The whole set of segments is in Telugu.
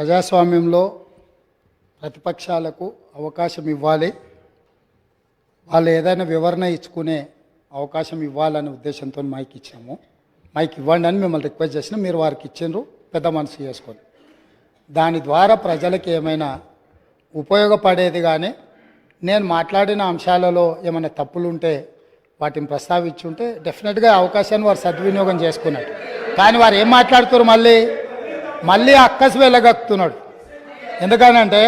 ప్రజాస్వామ్యంలో ప్రతిపక్షాలకు అవకాశం ఇవ్వాలి. వాళ్ళు ఏదైనా వివరణ ఇచ్చుకునే అవకాశం ఇవ్వాలనే ఉద్దేశంతో మైక్ ఇచ్చాము. మైక్ ఇవ్వండి అని మిమ్మల్ని రిక్వెస్ట్ చేసిన మీరు వారికి ఇచ్చిండ్రు. పెద్ద మనసు చేసుకొని దాని ద్వారా ప్రజలకు ఏమైనా ఉపయోగపడేది కానీ నేను మాట్లాడిన అంశాలలో ఏమైనా తప్పులు ఉంటే వాటిని ప్రస్తావించుంటే డెఫినెట్గా అవకాశాన్ని వారు సద్వినియోగం చేసుకున్నారు కానీ వారు ఏం మాట్లాడుతున్నారు మళ్ళీ? మళ్ళీ అక్కసి వెళ్ళగక్కుతున్నాడు ఎందుకనంటే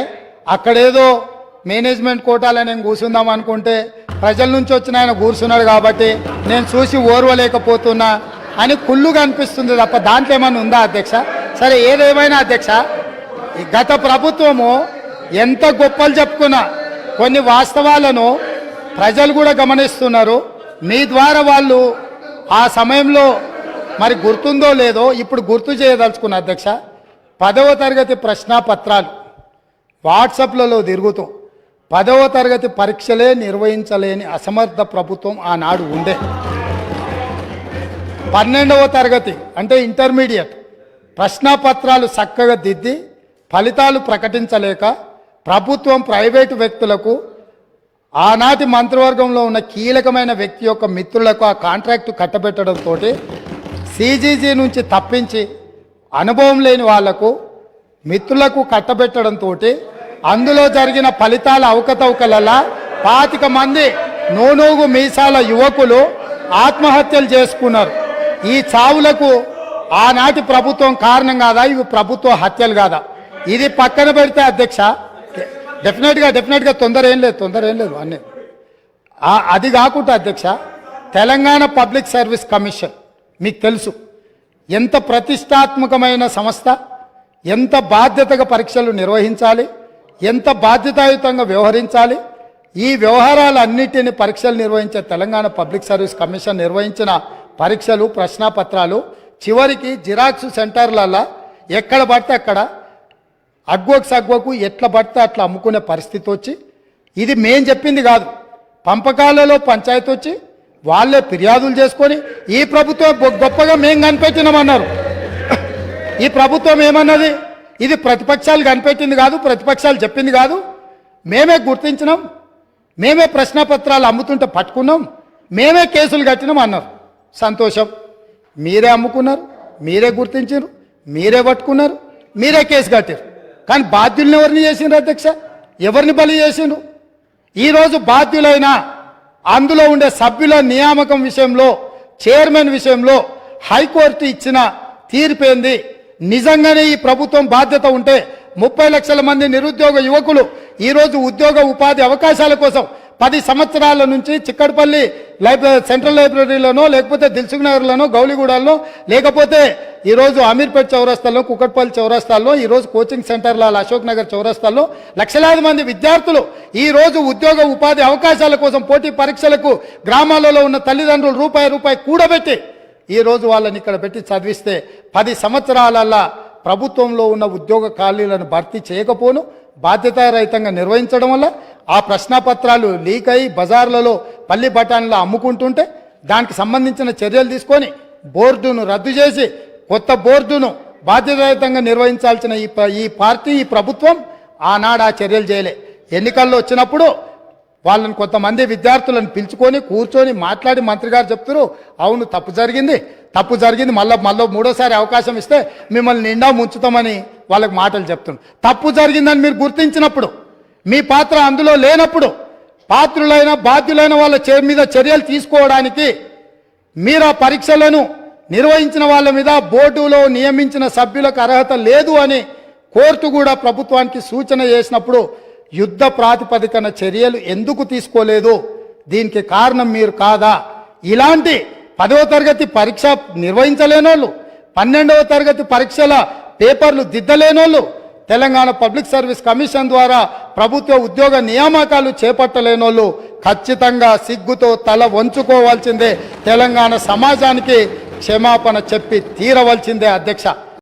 అక్కడేదో మేనేజ్మెంట్ కోటాలో నేను కూర్చుందాం అనుకుంటే ప్రజల నుంచి వచ్చిన ఆయన కూర్చున్నాడు కాబట్టి నేను చూసి ఓర్వలేకపోతున్నా అని కుళ్ళుగా అనిపిస్తుంది తప్ప దాంట్లో ఏమైనా ఉందా అధ్యక్ష? సరే ఏదేమైనా అధ్యక్ష గత ప్రభుత్వము ఎంత గొప్పలు చెప్పుకున్నా కొన్ని వాస్తవాలను ప్రజలు కూడా గమనిస్తున్నారు. మీ ద్వారా వాళ్ళు ఆ సమయంలో మరి గుర్తుందో లేదో ఇప్పుడు గుర్తు చేయదలుచుకున్న అధ్యక్ష పదవ తరగతి ప్రశ్నాపత్రాలు వాట్సాప్లలో తిరుగుతూ పదవ తరగతి పరీక్షలే నిర్వహించలేని అసమర్థ ప్రభుత్వం ఆనాడు ఉండే. పన్నెండవ తరగతి అంటే ఇంటర్మీడియట్ ప్రశ్నాపత్రాలు చక్కగా దిద్ది ఫలితాలు ప్రకటించలేక ప్రభుత్వం ప్రైవేటు వ్యక్తులకు ఆనాటి మంత్రివర్గంలో ఉన్న కీలకమైన వ్యక్తి యొక్క మిత్రులకు ఆ కాంట్రాక్టు కట్టబెట్టడంతో సీజీజీ నుంచి తప్పించి అనుభవం లేని వాళ్ళకు మిత్రులకు కట్టబెట్టడంతో అందులో జరిగిన ఫలితాల అవకతవకలలా పాతిక మంది నూనూగు మీసాల యువకులు ఆత్మహత్యలు చేసుకున్నారు. ఈ చావులకు ఆనాటి ప్రభుత్వం కారణం కాదా? ఇవి ప్రభుత్వ హత్యలు కాదా? ఇది పక్కన పెడితే అధ్యక్ష డెఫినెట్గా డెఫినెట్గా తొందర ఏం లేదు తొందర ఏం లేదు అన్నీ. అది కాకుండా అధ్యక్ష తెలంగాణ పబ్లిక్ సర్వీస్ కమిషన్ మీకు తెలుసు. ఎంత ప్రతిష్టాత్మకమైన సంస్థ ఎంత బాధ్యతగా పరీక్షలు నిర్వహించాలి ఎంత బాధ్యతాయుతంగా వ్యవహరించాలి ఈ వ్యవహారాలన్నిటిని పరీక్షలు నిర్వహించే తెలంగాణ పబ్లిక్ సర్వీస్ కమిషన్ నిర్వహించిన పరీక్షలు ప్రశ్నాపత్రాలు చివరికి జిరాక్స్ సెంటర్లలో ఎక్కడ పడితే అక్కడ అగ్వకు సగ్వకు ఎట్లా పడితే అట్లా అమ్ముకునే పరిస్థితి వచ్చి ఇది మేం చెప్పింది కాదు. పంపకాలలో పంచాయతీ వచ్చి వాళ్ళే ఫిర్యాదులు చేసుకొని ఈ ప్రభుత్వం గొప్పగా మేము కనిపెట్టినామన్నారు. ఈ ప్రభుత్వం ఏమన్నది? ఇది ప్రతిపక్షాలు కనిపెట్టింది కాదు ప్రతిపక్షాలు చెప్పింది కాదు. మేమే గుర్తించినాం మేమే ప్రశ్నపత్రాలు అమ్ముతుంటే పట్టుకున్నాం మేమే కేసులు కట్టినాం అన్నారు. సంతోషం. మీరే అమ్ముకున్నారు మీరే గుర్తించారు మీరే పట్టుకున్నారు మీరే కేసు కట్టారు. కానీ బాధ్యులను ఎవరిని చేసిండ్రు అధ్యక్ష? ఎవరిని బలి చేసిండ్రు? ఈరోజు బాధ్యులైన అందులో ఉండే సభ్యుల నియామకం విషయంలో చైర్మన్ విషయంలో హైకోర్టు ఇచ్చిన తీర్పేంది నిజంగానే ఈ ప్రభుత్వం బాధ్యత ఉంటే ముప్పై లక్షల మంది నిరుద్యోగ యువకులు ఈరోజు ఉద్యోగ ఉపాధి అవకాశాల కోసం పది సంవత్సరాల నుంచి చిక్కడపల్లి లైబ్రరీ సెంట్రల్ లైబ్రరీలోనో లేకపోతే దిల్సుఖ్ నగర్లోనో గౌలిగూడల్లో లేకపోతే ఈరోజు అమీర్పేట్ చౌరస్తాల్లో కుకట్పల్లి చౌరస్తాల్లో ఈరోజు కోచింగ్ సెంటర్ల అశోక్ నగర్ చౌరస్తాల్లో లక్షలాది మంది విద్యార్థులు ఈరోజు ఉద్యోగ ఉపాధి అవకాశాల కోసం పోటీ పరీక్షలకు గ్రామాలలో ఉన్న తల్లిదండ్రులు రూపాయి రూపాయి కూడబెట్టి ఈరోజు వాళ్ళని ఇక్కడ పెట్టి చదివిస్తే పది సంవత్సరాలల్లా ప్రభుత్వంలో ఉన్న ఉద్యోగ ఖాళీలను భర్తీ చేయకపోను బాధ్యతారహితంగా నిర్వహించడం వల్ల ఆ ప్రశ్నపత్రాలు లీక్ అయి బజార్లలో పల్లి బఠానీలు అమ్ముకుంటుంటే దానికి సంబంధించిన చర్యలు తీసుకొని బోర్డును రద్దు చేసి కొత్త బోర్డును బాధ్యతాయుతంగా నిర్వహించాల్సిన ఈ ప- ఈ పార్టీ ఈ ప్రభుత్వం ఆనాడు ఆ చర్యలు చేయలే. ఎన్నికల్లో వచ్చినప్పుడు వాళ్ళని కొంతమంది విద్యార్థులను పిలుచుకొని కూర్చొని మాట్లాడి మంత్రి గారు చెప్తారు అవును తప్పు జరిగింది. తప్పు జరిగింది మళ్ళీ మళ్ళీ మూడోసారి అవకాశం ఇస్తే మిమ్మల్ని నిండా ముంచుతామని వాళ్ళకి మాటలు చెప్తున్నాం తప్పు జరిగిందని మీరు గుర్తించినప్పుడు మీ పాత్ర అందులో లేనప్పుడు పాత్రులైన బాధ్యులైన వాళ్ళ చే మీద చర్యలు తీసుకోవడానికి మీరు ఆ పరీక్షలను నిర్వహించిన వాళ్ళ మీద బోర్డులో నియమించిన సభ్యులకు అర్హత లేదు అని కోర్టు కూడా ప్రభుత్వానికి సూచన చేసినప్పుడు యుద్ధ ప్రాతిపదికన చర్యలు ఎందుకు తీసుకోలేదు? దీనికి కారణం మీరు కాదా? ఇలాంటి పదవ తరగతి పరీక్ష నిర్వహించలేనోళ్ళు పన్నెండవ తరగతి పరీక్షల పేపర్లు దిద్దలేనోళ్ళు తెలంగాణ పబ్లిక్ సర్వీస్ కమిషన్ ద్వారా ప్రభుత్వ ఉద్యోగ నియామకాలు చేపట్టలేనోళ్ళు ఖచ్చితంగా సిగ్గుతో తల వంచుకోవాల్సిందే తెలంగాణ సమాజానికి క్షమాపణ చెప్పి తీరవలసిందే అధ్యక్ష.